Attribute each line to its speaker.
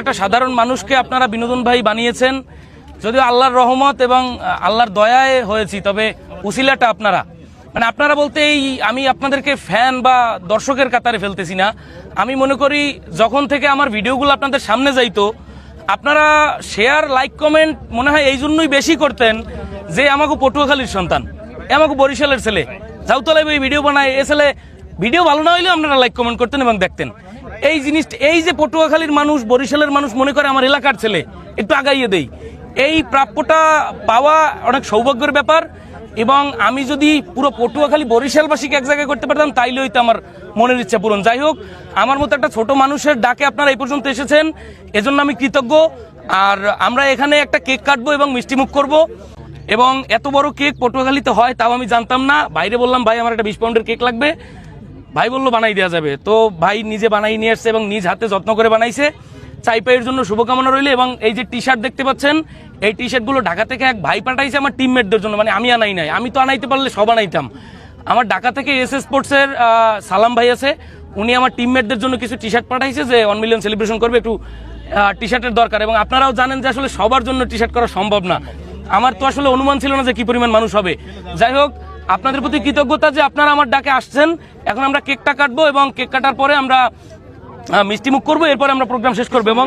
Speaker 1: একটা সাধারণ মানুষকে আপনারা বিনোদন ভাই বানিয়েছেন। যদিও আল্লাহর রহমত এবং আল্লাহর দয়ায় হয়েছি, তবে উসিলাটা আপনারা। মানে আপনারা বলতে এই আমি আপনাদেরকে ফ্যান বা দর্শকের কাতারে ফেলতেছি না। আমি মনে করি যখন থেকে আমার ভিডিওগুলো আপনাদের সামনে যাইতো, আপনারা শেয়ার লাইক কমেন্ট মনে হয় এই জন্যই বেশি করতেন যে আমাকে পটুয়াখালীর সন্তান আমাকে বরিশালের ছেলে। যাউতলায় এই ভিডিও বানায়, এ ছেলে। ভিডিও ভালো না হইলেও আপনারা লাইক কমেন্ট করতেন এবং দেখতেন। এই জিনিসটা এই যে পটুয়াখালীর মানুষ, বরিশালের মানুষ মনে করে আমার এলাকার ছেলে, একটু আগাইয়ে দেই। এই প্রাপ্যটা পাওয়া অনেক সৌভাগ্যের ব্যাপার এবং আমি যদি পুরো পটুয়াখালী বরিশালবাসীকে এক জায়গায় করতে পারতাম, তাইলে হয়তো আমার মনের ইচ্ছা পূরণ। যাই হোক, আমার মতো একটা ছোট মানুষের ডাকে আপনারা এই পর্যন্ত এসেছেন। এজন্য আমি কৃতজ্ঞ। আর আমরা এখানে একটা কেক কাটবো এবং মিষ্টিমুখ করব। এবং এত বড় কেক পটুয়াখালীতে হয়, তাও আমি জানতাম না। বাইরে বললাম, ভাই, আমার একটা বিশ পাউন্ডের কেক লাগবে। ভাই বলল বানাই দেওয়া যাবে। তো ভাই নিজে বানাই নিয়ে আসছে এবং নিজ হাতে যত্ন করে বানাইছে। চাইপাইয়ের জন্য শুভকামনা রইলে এবং এই যে টি শার্ট দেখতে পাচ্ছেন, এই টি শার্টগুলো ঢাকা থেকে এক ভাই পাঠাইছে আমার টিমমেটদের জন্য। মানে আমি আনাই নাই, আমি তো আনাইতে পারলে সব আনাইতাম। আমার ঢাকা থেকে এস এস স্পোর্টসের সালাম ভাই আছে। উনি আমার টিমমেটদের জন্য কিছু টি শার্ট পাঠাইছে যে ওয়ান মিলিয়ন সেলিব্রেশন করবে, একটু টি শার্টের দরকার। এবং আপনারাও জানেন যে আসলে সবার জন্য টি শার্ট করা সম্ভব না। আমার তো আসলে অনুমান ছিল না যে কি পরিমাণ মানুষ হবে। যাই হোক আপনাদের প্রতি কৃতজ্ঞতা যে আপনারা আমার ডাকে আসছেন। এখন আমরা কেকটা কাটবো এবং কেক কাটার পরে আমরা মিষ্টিমুখ মিষ্টি মুখ করব, এরপরে আমরা প্রোগ্রাম শেষ করব এবং